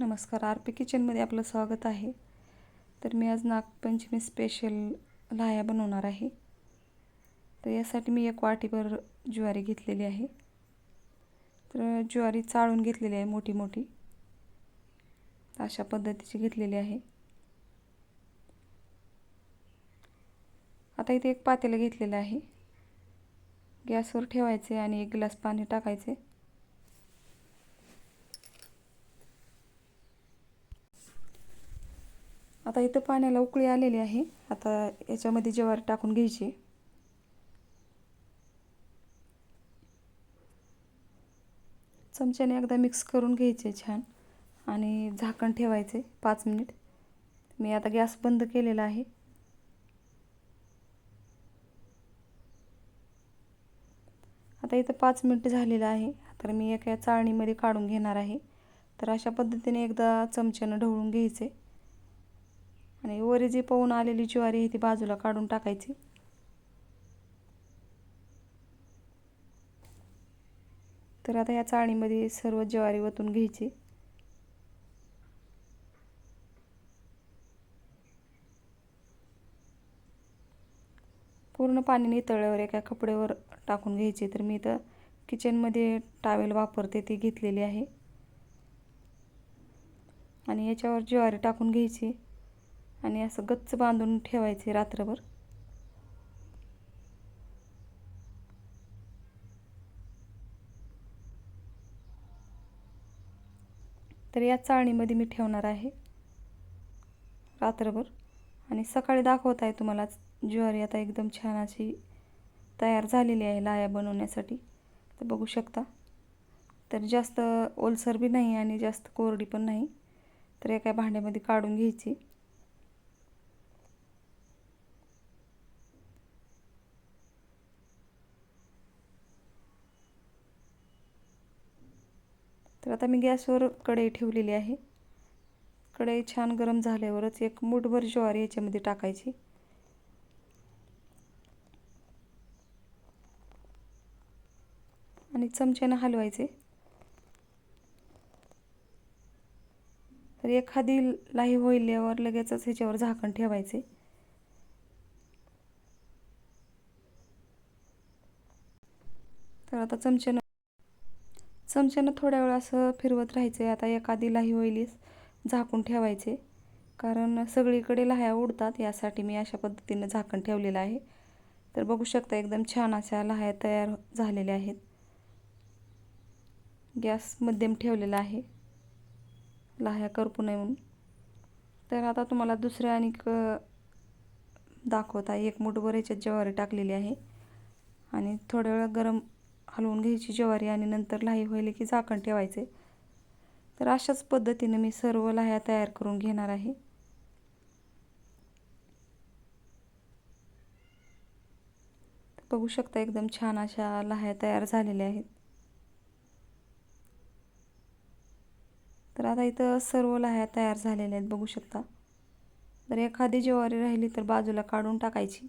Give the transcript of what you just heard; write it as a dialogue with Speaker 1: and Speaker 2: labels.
Speaker 1: नमस्कार R P किचनमध्ये आपलं स्वागत आहे. तर मी आज नागपंचमी स्पेशल लाह्या बनवणार आहे. तर यासाठी मी एक वाटीभर ज्वारी घेतलेली आहे. तर ज्वारी चाळून घेतलेली आहे मोठी मोठी अशा पद्धतीची घेतलेली आहे. आता इथे एक पातेलं घेतलेलं आहे. गॅसवर ठेवायचे आणि एक ग्लास पाणी टाकायचे. आता इथं पाण्याला उकळी आलेली आहे. आता याच्यामध्ये ज्वारी टाकून घ्यायची. चमच्याने एकदा मिक्स करून घ्यायचे छान. आणि झाकण ठेवायचे पाच मिनिट मी आता गॅस बंद केलेला आहे. आता इथं पाच मिनटं झालेलं आहे. तर मी एका चाळणीमध्ये काढून घेणार आहे. तर अशा पद्धतीने एकदा चमच्यानं ढवळून घ्यायचे. आणि वरी जी पोहून आलेली ज्वारी आहे ती बाजूला काढून टाकायची. तर आता या चाळणीमध्ये सर्व ज्वारी वतून घ्यायची. पूर्ण पाणी नितळल्यावर एका कपड्यावर टाकून घ्यायची. तर मी इथं किचनमध्ये टावेल वापरते ती घेतलेली आहे. आणि याच्यावर ज्वारी टाकून घ्यायची. आणि असं गच्च बांधून ठेवायचे रात्रभर. तर या चाळणीमध्ये मी ठेवणार आहे रात्रभर. आणि सकाळी दाखवत आहे तुम्हाला ज्वारी आता एकदम छान अशी तयार झालेली आहे लाया बनवण्यासाठी. तर बघू शकता. तर जास्त ओलसर बी नाही आणि जास्त कोरडी पण नाही. तर एका भांड्यामध्ये काढून घ्यायची. तर आता मी गॅसवर कढई ठेवलेली आहे. कढई छान गरम झाल्यावरच एक मूठभर ज्वारी याच्यामध्ये टाकायची. आणि चमच्यानं हलवायचे. तर एखादी लाही होईल्यावर लगेचच ह्याच्यावर झाकण ठेवायचे. तर आता चमच्यानं चमच्यानं थोड्या वेळ असं फिरवत राहायचं आहे आता एखादी लाही होईलीस झाकून ठेवायचे. कारण सगळीकडे लाह्या उडतात. यासाठी मी अशा पद्धतीनं झाकण ठेवलेलं आहे. तर बघू शकता एकदम छान अशा लाह्या तयार झालेल्या आहेत. गॅस मध्यम ठेवलेला आहे. लाह्या करपू नये म्हणून. तर आता तुम्हाला दुसऱ्या आणि दाखवत आहे. एक मुठभर ह्याच्यात ज्वारी टाकलेली आहे. आणि थोड्या वेळा गरम हलवून घ्यायची ज्वारी आणि नंतर लाही व्हायला की झाकण ठेवायचे. तर अशाच पद्धतीने मी सर्व लाह्या तयार करून घेणार आहे. बघू शकता एकदम छान अशा लाह्या तयार झालेल्या आहेत. तर आता इथं सर्व लाह्या तयार झालेल्या आहेत बघू शकता. जर एखादी ज्वारी राहिली तर बाजूला काढून टाकायची.